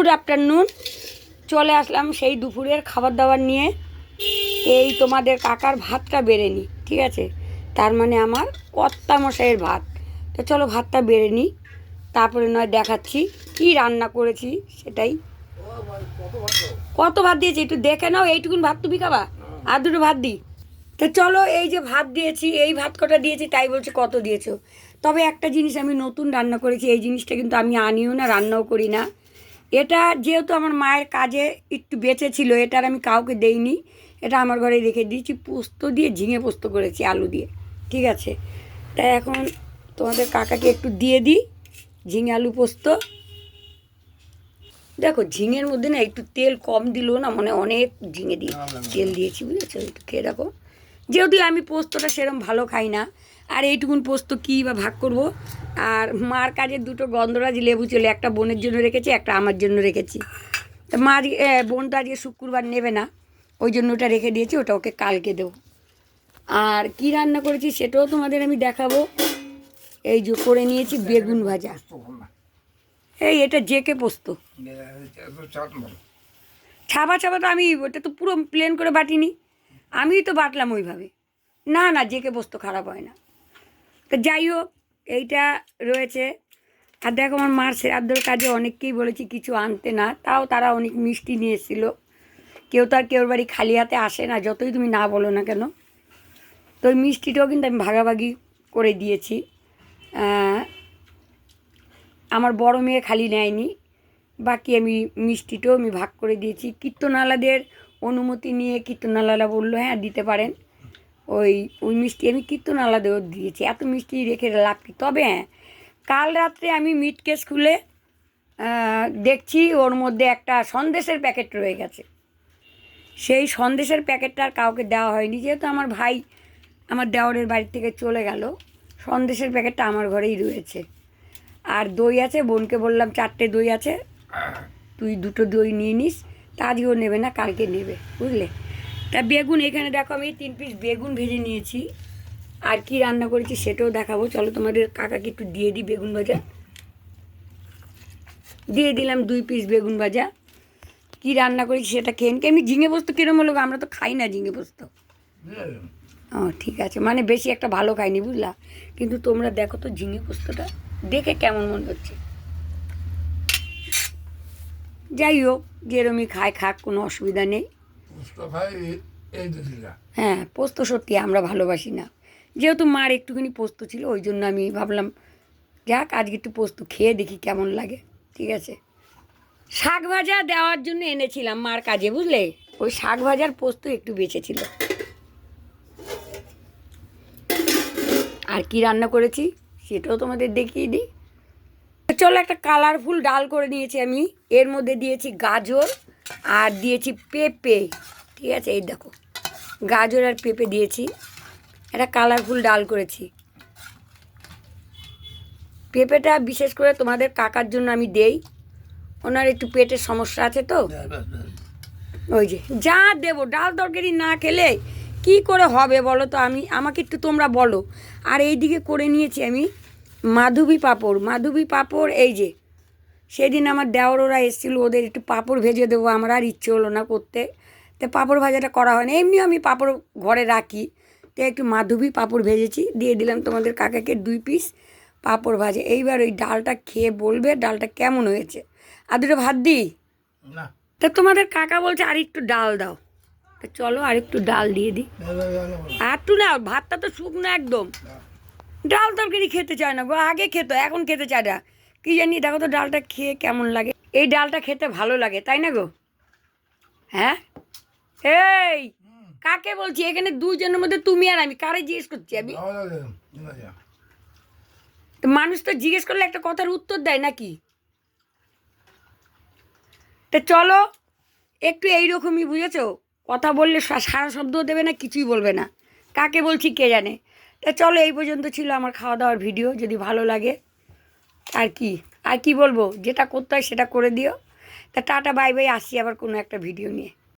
Good afternoon চলে আসলাম সেই দুপুরের খাবার দাবার নিয়ে। এই তোমাদের কাকার ভাতটা বেড়ে নিই, ঠিক আছে? তার মানে আমার কর্তা মশাইয়ের ভাত। তো চলো ভাতটা বেড়ে নিই, তারপরে নয় দেখাচ্ছি কি রান্না করেছি সেটাই। কত ভাত দিয়েছি একটু দেখে নাও, এইটুকুন ভাত তুমি খাবা? আর দুটো ভাত দিই। তো চলো এই যে ভাত দিয়েছি, এই ভাত কটা দিয়েছি তাই বলছে কত দিয়েছ। তবে একটা জিনিস আমি নতুন রান্না করেছি, এই জিনিসটা কিন্তু আমি আনিও না, রান্নাও করি না। এটা যেহেতু আমার মায়ের কাজে একটু বেঁচে ছিল এটার আমি কাউকে দেইনি। এটা আমার ঘরে রেখে দিয়েছি পোস্ত দিয়ে ঝিঙে পোস্ত করেছি আলু দিয়ে। ঠিক আছে? তাই এখন তোমাদের কাকাকে একটু দিয়ে দিই ঝিঙে আলু পোস্ত। দেখো ঝিঙের মধ্যে না একটু তেল কম দিল না মানে অনেক ঝিঙে দিয়ে তেল দিয়েছি বুঝেছ? একটু খেয়ে দেখো। যেহেতু আমি পোস্তটা সেরকম ভালো খাই না আর এইটুকুন পোস্ত কী বা ভাগ করব? আর মার কাজের দুটো গন্ধরাজ লেবু চলে, একটা বোনের জন্য রেখেছি, একটা আমার জন্য রেখেছি। তা মা বোনটা আজকে শুক্রবার নেবে না, ওই জন্য ওটা রেখে দিয়েছি, ওটা ওকে কালকে দেবো। আর কি রান্না করেছি সেটাও তোমাদের আমি দেখাবো। এই যে করে নিয়েছি বেগুন ভাজা। এই এটা জেকে পোস্ত। ছাবা ছাবা তো আমি, ওটা তো পুরো প্লেন করে বাটিনি। আমিই তো বাটলাম ওইভাবে। না না, জেকে পোস্ত খারাপ হয় না। তো যাই হোক এইটা রয়েছে। আর দেখো আমার মার শ্রাদ্ধর কাজে অনেককেই বলেছি কিছু আনতে না, তাও তারা অনেক মিষ্টি নিয়ে এসেছিল কেউ তো আর কেউর বাড়ি খালি হাতে আসে না, যতই তুমি না বলো না কেন। তো ওই মিষ্টিটাও কিন্তু আমি ভাগাভাগি করে দিয়েছি। আমার বড় মেয়ে খালি নেয়নি, বাকি আমি মিষ্টিটাও আমি ভাগ করে দিয়েছি। কীর্তনালাদের অনুমতি নিয়ে কীর্তনালারা বলল হ্যাঁ দিতে পারেন। ওই ওই মিষ্টি আমি কীর্তনালাদেরও দিয়েছি। এত মিষ্টি রেখে লাভ কি? তবে হ্যাঁ কাল রাত্রে আমি মিট কেস খুলে দেখছি ওর মধ্যে একটা সন্দেশের প্যাকেট রয়ে গেছে। সেই সন্দেশের প্যাকেটটা আর কাউকে দেওয়া হয়নি। যেহেতু আমার ভাই আমার দেওরের বাড়ি থেকে চলে গেল, সন্দেশের প্যাকেটটা আমার ঘরেই রয়েছে। আর দই আছে, বোনকে বললাম, চারটে দই আছে। তুই দুটো দই নিয়ে নিস, তা আজকেও নেবে না, কালকে নেবে, বুঝলে? তা বেগুন এখানে দেখো, আমি তিন পিস বেগুন ভেজে নিয়েছি। আর কি রান্না করেছি সেটাও দেখাবো। চলো তোমাদের কাকাকে একটু দিয়ে দিই বেগুন ভাজা। দিয়ে দিলাম দুই পিস বেগুন ভাজা। কি রান্না করেছি সেটা খেয়ে। এমনি ঝিঙে পোস্ত কিরম হলো আমরা তো খাই না ঝিঙে পোস্ত। ও, ঠিক আছে। মানে বেশি একটা ভালো খাইনি, বুঝলা? কিন্তু তোমরা দেখো তো ঝিঙে পোস্তটা। দেখে কেমন মনে হচ্ছে। যাই হোক, যেরমই খায়, খাক, কোনো অসুবিধা নেই। হ্যাঁ পোস্ত সত্যি আমরা ভালোবাসি না। যেহেতু মার একটুখানি পোস্ত ছিল, ওই জন্য আমি ভাবলাম, যাক, আজকে একটু পোস্ত খেয়ে দেখি কেমন লাগে, ঠিক আছে? শাক ভাজা দেওয়ার জন্য এনেছিলাম মার কাজে, বুঝলে? ওই শাক ভাজার পোস্ত একটু বেঁচেছিল। আর কি রান্না করেছি, সেটাও তোমাদের দেখিয়ে দিই। চলো একটা কালারফুল ডাল করে নিয়েছি আমি। এর মধ্যে দিয়েছি গাজর আর দিয়েছি পেঁপে, ঠিক আছে? এই দেখো, গাজর আর পেঁপে দিয়েছি। একটা কালারফুল ডাল করেছি। পেঁপেটা বিশেষ করে তোমাদের কাকার জন্য আমি দেই। ওনার একটু পেটের সমস্যা আছে তো? ওই যে, যা দেবো, ডাল তরকারি না খেলে কি করে হবে বলো তো আমি? আমাকে একটু তোমরা বলো। আর এই দিকে করে নিয়েছি আমি মাধবী পাঁপড়। মাধবী পাঁপড় এই যে সেদিন আমার দেওর ওরা এসেছিল ওদের একটু পাঁপড় ভেজে দেবো আমার আর ইচ্ছে হলো না করতে। তো পাঁপড় ভাজাটা করা হয় না এমনিও আমি পাঁপড় ঘরে রাখি। তো একটু মাধবী পাঁপড় ভেজেছি দিয়ে দিলাম তোমাদের কাকাকে দুই পিস পাঁপড় ভাজে। এইবার ওই ডালটা খেয়ে বলবে ডালটা কেমন হয়েছে। আর দুটো ভাত দিই? না। তা তোমাদের কাকা বলছে আর একটু ডাল দাও। তা চলো আর একটু ডাল দিয়ে দিই। আর একটু না ভাতটা তো শুকনো একদম। ডাল তরকারি খেতে চায় না গো আগে খেতো এখন খেতে চায় না। কি জানি দেখো তো ডালটা খেয়ে কেমন লাগে। এই ডালটা খেতে ভালো লাগে তাই না গো? হ্যাঁ? এই কাকে বলছি? এখানে দুজনের মধ্যে তুমি আর আমি কারে জিজ্ঞেস করছি আমি? তো মানুষ তো জিজ্ঞেস করলে একটা কথার উত্তর দেয় নাকি? তা চলো একটু এইরকমই বুঝেছ? কথা বললে সারা শব্দও দেবে না কিছুই বলবে না। কাকে বলছি কে জানে? তা চলো এই পর্যন্ত ছিল আমার খাওয়া দাওয়ার ভিডিও যদি ভালো লাগে। আর কি? আর কি বলব? যেটা করতে হয় সেটা করে দিও। তা টাটা, বাই বাই আসি আবার কোনো একটা ভিডিও নিয়ে।